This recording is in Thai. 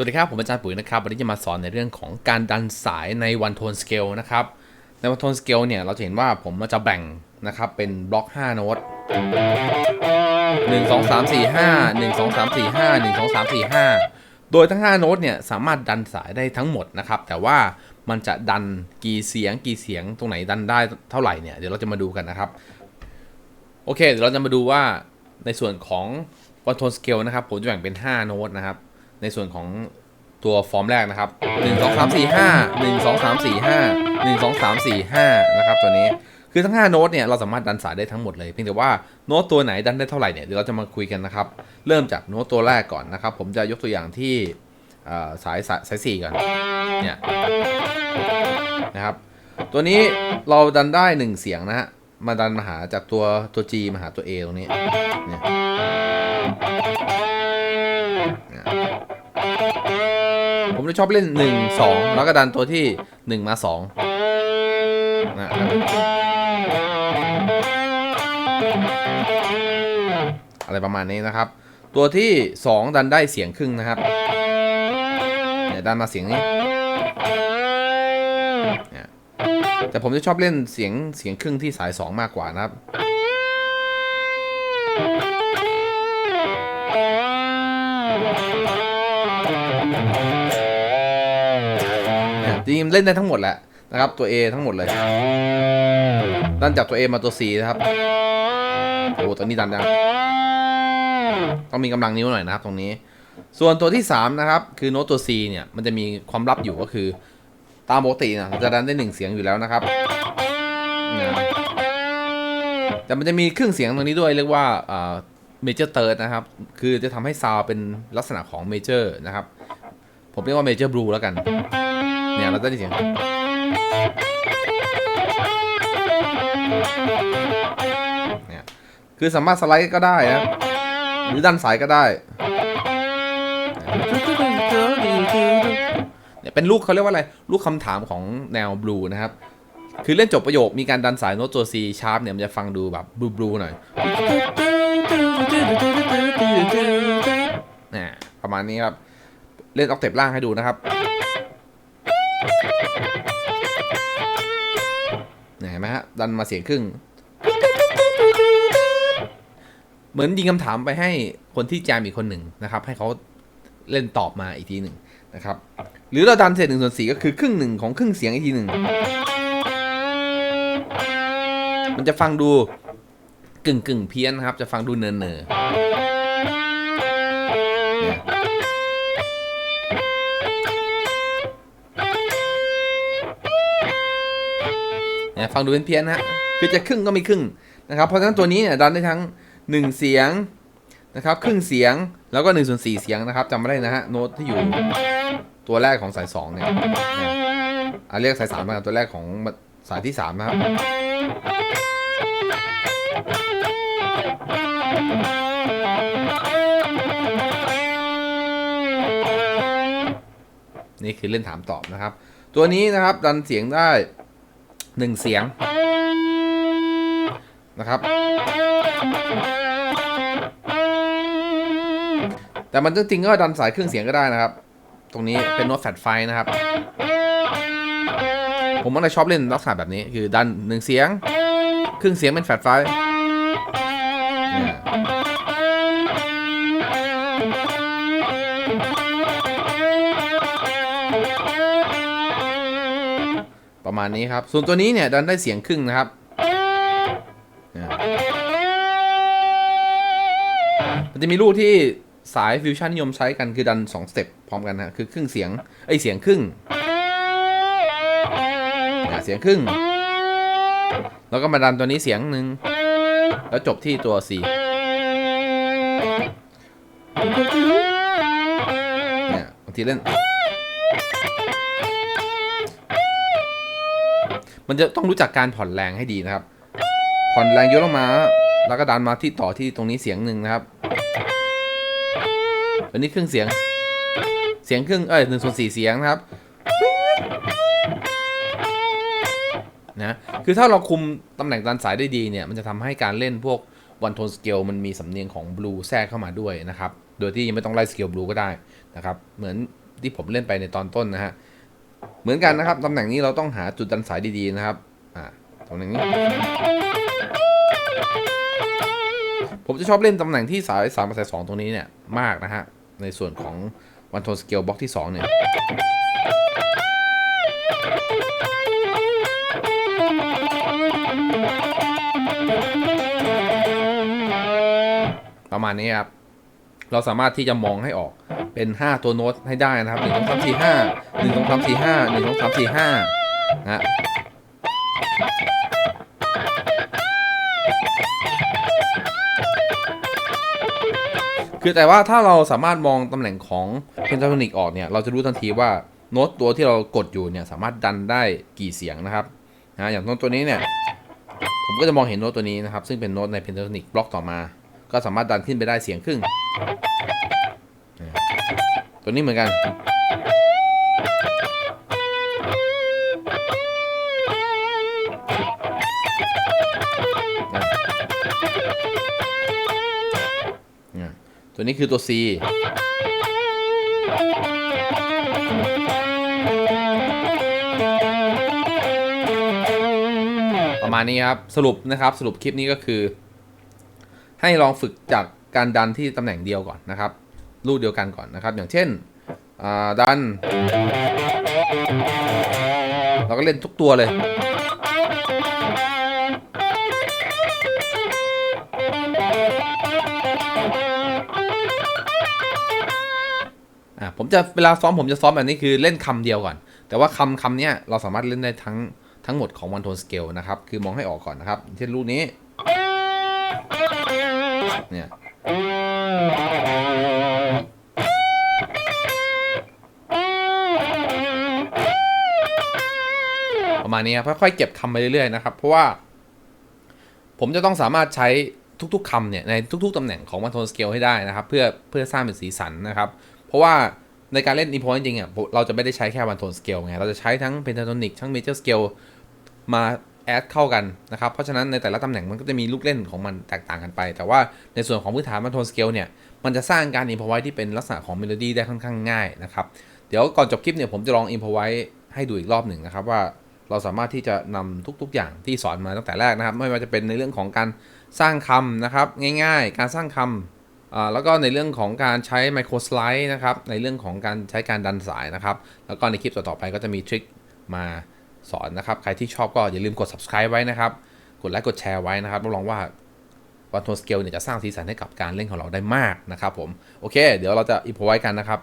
สวัสดีครับ ผมอาจารย์ปุ๋ยนะครับ วันนี้จะมาสอนในเรื่องของการดันสายในวันโทนสเกลนะครับ ในวันโทนสเกลเนี่ย เราจะเห็นว่าผมจะแบ่งนะครับ เป็นบล็อก 5 โน้ต 1 2 3 4 5 1 2 3 4 5 1 2 3 4 5 โดยทั้ง 5 โน้ตเนี่ย สามารถดันสายได้ทั้งหมดนะครับ แต่ว่ามันจะดันกี่เสียงกี่เสียงตรงไหนดันได้เท่าไหร่เนี่ย เดี๋ยวเราจะมาดูกันนะครับ โอเค เดี๋ยวเราจะมาดูว่าในส่วนของวันโทนสเกลนะครับ ผมจะแบ่งเป็น 5 โน้ตนะครับ ในส่วนของตัวฟอร์มแรกนะครับ 1 2 3 4 5 1 2 3 4 5 1 2 3 4 5นะครับตัวนี้คือทั้ง 5 โน้ตเนี่ยเราสามารถดันสายได้ทั้งหมดเลยเพียงแต่ว่าโน้ตตัวไหนดันได้เท่าไหร่เนี่ยเดี๋ยวเราจะมาคุยกันนะครับ เริ่มจากโน้ตตัวแรกก่อนนะครับ ผมจะยกตัวอย่างที่สายสายสายสี่ก่อนเนี่ยนะครับ ตัวนี้เราดันได้ 1 เสียงนะฮะมาดันมาหาจากตัวตัว G มาหาตัว A ตรงนี้เนี่ย จะชอบเล่น 1 2 แล้วก็ดันตัวที่ 1 มา2นะครับอะไรประมาณนี้นะครับ ตัวที่ 2 ดันได้เสียงครึ่งนะครับเนี่ยดันมาเสียงนี้แต่ผมจะชอบเล่นเสียงเสียงครึ่งที่สาย 2 มากกว่านะครับ จริงๆเล่นได้ทั้งหมดแหละนะครับตัว A ทั้งหมดเลยดันจากตัว A มาตัว C นะครับโอ้ตัวนี้ดันยังต้องมีกำลังนิ้วหน่อยนะครับตรงนี้ ส่วนตัวที่ 3 นะครับ คือโน้ตตัว C เนี่ยมันจะมีความลับอยู่ก็คือ ตามปกตินะจะดันได้หนึ่งเสียงอยู่แล้วนะครับนะแต่มันจะมีครึ่งเสียงตรงนี้ด้วยเรียกว่าเมเจอร์เติร์ดนะครับ คือจะทำให้ซาวเป็นลักษณะของเมเจอร์นะครับ ผมเรียกว่าเมเจอร์บลูแล้วกัน เนี่ยเราจะได้เสียงเนี่ยคือสามารถสไลด์ก็ได้นะหรือดันสายก็ได้เนี่ยเป็นลูกเขาเรียกว่าอะไร ลูกคำถามของแนวบลูนะครับ คือเล่นจบประโยคมีการดันสายโน้ตตัว C ชาร์ปเนี่ยมันจะฟังดูแบบบลูบลูหน่อยเนี่ยประมาณนี้ครับ เล่นออกเทปล่างให้ดูนะครับ เห็นไหมฮะ ดันมาเสียงครึ่ง เหมือนยิงคำถามไปให้คนที่แจมอีกคนหนึ่งนะครับ ให้เขาเล่นตอบมาอีกทีหนึ่งนะครับ หรือเราดันเศษหนึ่งส่วนสี่ก็คือครึ่งหนึ่งของครึ่งเสียงอีกทีหนึ่ง มันจะฟังดูกึ่งกึ่งเพี้ยนนะครับ จะฟังดูเนินเนอ ฟังดูเป็นเพี้ยนฮะคือจะครึ่งก็ไม่ครึ่งนะครับเพราะฉะนั้นตัวนี้เนี่ยดันได้ทั้ง 1 เสียงนะครับครึ่งเสียงแล้วก็1ส่วน4เสียงนะครับจำไม่ได้นะฮะโน้ตที่อยู่ตัวแรกของสาย2เนี่ยเนี่ยอะเรียกสาย3มาตัวแรกของสายที่3นะครับนี่คือเล่นถามตอบนะครับ ตัวนี้นะครับดันเสียงได้ 1เสียงนะครับ แต่มันจริงๆก็ดันสายเครื่องเสียงก็ได้นะครับ ตรงนี้เป็นโน้ตแฟลตไฟนะครับ ผมมันเลยชอบเล่นลักษณะแบบนี้ คือดันหนึ่งเสียง ครึ่งเสียงเป็นแฟลตไฟ ประมาณนี้ครับ ส่วนตัวนี้เนี่ยดันได้เสียงครึ่งนะครับมันจะมีลูกที่สายฟิวชั่นนิยมใช้กันคือดัน 2 สเต็ปพร้อมกันนะคือครึ่งเสียงไอเสียงครึ่งเนี่ยเสียงครึ่ง แล้วก็มาดันตัวนี้เสียงหนึ่งแล้วจบที่ตัว C เนี่ยบางทีเล่น มันจะต้องรู้จักการผ่อนแรงให้ดีนะครับ ผ่อนแรงยกลงมา แล้วก็ดันมาที่ต่อที่ตรงนี้เสียงหนึ่งนะครับอันนี้ครึ่งเสียง เสียงครึ่งเอ้ยหนึ่งส่วนสี่เสียงนะครับนะคือถ้าเราคุมตำแหน่งดันสายได้ดีเนี่ย มันจะทำให้การเล่นพวกวันโทนสเกลมันมีสำเนียงของบลูแทรกเข้ามาด้วยนะครับ โดยที่ยังไม่ต้องไล่สเกลบลูก็ได้นะครับ เหมือนที่ผมเล่นไปในตอนต้นนะฮะ มือนกันนะครับตำแหน่งนี้เราต้องหาจุดดันสายดีๆนะครับอ่าตำแหน่งนี้ผมจะชอบเล่นตำแหน่งที่สายสามกับสายสองตรงนี้เนี่ยมากนะฮะในส่วนของวันโทนสเกลบล็อกที่ 2 เนี่ยประมาณนี้ครับ เราสามารถที่จะมองให้ออก เป็น 5 ตัวโน้ตให้ได้นะครับ 1 2 3 4 5 1 2 3 4 5 1 2 3 4 5นะฮะคือแต่ว่าถ้าเราสามารถมองตำแหน่งของเพนทาโทนิกออกเนี่ย เราจะรู้ทันทีว่าโน้ตตัวที่เรากดอยู่เนี่ยสามารถดันได้กี่เสียงนะครับนะอย่างโน้ตตัวนี้เนี่ยผมก็จะมองเห็นโน้ตตัวนี้นะครับ ซึ่งเป็นโน้ตในเพนทาโทนิกบล็อกต่อมา ก็สามารถดันขึ้นไปได้เสียงครึ่ง ตัวนี้เหมือนกัน ตัวนี้คือตัว C ประมาณนี้ครับสรุปนะครับสรุปคลิปนี้ก็คือ ให้ลองฝึกจากการดันที่ตำแหน่งเดียวก่อนนะครับ ลูกเดียวกันก่อนนะครับ อย่างเช่นดัน เราก็เล่นทุกตัวเลยอ่าผมจะเวลาซ้อมผมจะซ้อมแบบนี้คือเล่นคำเดียวก่อน แต่ว่าคำคำเนี้ยเราสามารถเล่นได้ทั้งทั้งหมดของวันโทนสเกลนะครับ คือมองให้ออกก่อนนะครับ เช่นลูกนี้ เนี่ย ประมาณนี้ครับค่อยๆเก็บคำไปเรื่อยๆนะครับ เพราะว่า ผมจะต้องสามารถใช้ทุกๆคำเนี่ยในทุก ๆตำแหน่งของวันโทนสเกลให้ได้นะครับ เพื่อเพื่อสร้างเป็นสีสันนะครับ เพราะว่าในการเล่นอินโพจริงๆอะเราจะไม่ได้ใช้แค่วันโทนสเกลไง เราจะใช้ทั้งเพนทาโทนิกทั้งเมเจอร์สเกลมาแอดเข้ากันนะครับ เพราะฉะนั้นในแต่ละตำแหน่งมันก็จะมีลูกเล่นของมันแตกต่างกันไป แต่ว่าในส่วนของพื้นฐานวันโทนสเกลเนี่ย มันจะสร้างการอินโพไว้ที่เป็นลักษณะของเมโลดี้ได้ค่อนข้างง่ายนะครับ เดี๋ยวก่อนจบคลิปเนี่ยผมจะลองอินโพไว้ให้ดูอีกรอบหนึ่งนะครับว่า เราสามารถที่จะนำทุกๆอย่างที่สอนมาตั้งแต่แรกนะครับ ไม่ว่าจะเป็นในเรื่องของการสร้างคำนะครับ ง่ายๆ การสร้างคำแล้วก็ในเรื่องของการใช้ไมโครสไลด์นะครับ ในเรื่องของการใช้การดันสายนะครับ แล้วก็ในคลิปต่อๆไปก็จะมีทริคมาสอนนะครับ ใครที่ชอบก็อย่าลืมกด subscribe ไว้นะครับ กดไลค์กดแชร์ไว้นะครับรับรองว่าวันโทนสเกลเนี่ยจะสร้างสีสันให้กับการเล่นของเราได้มากนะครับผม โอเค เดี๋ยวเราจะอิโพไว้กันนะครับ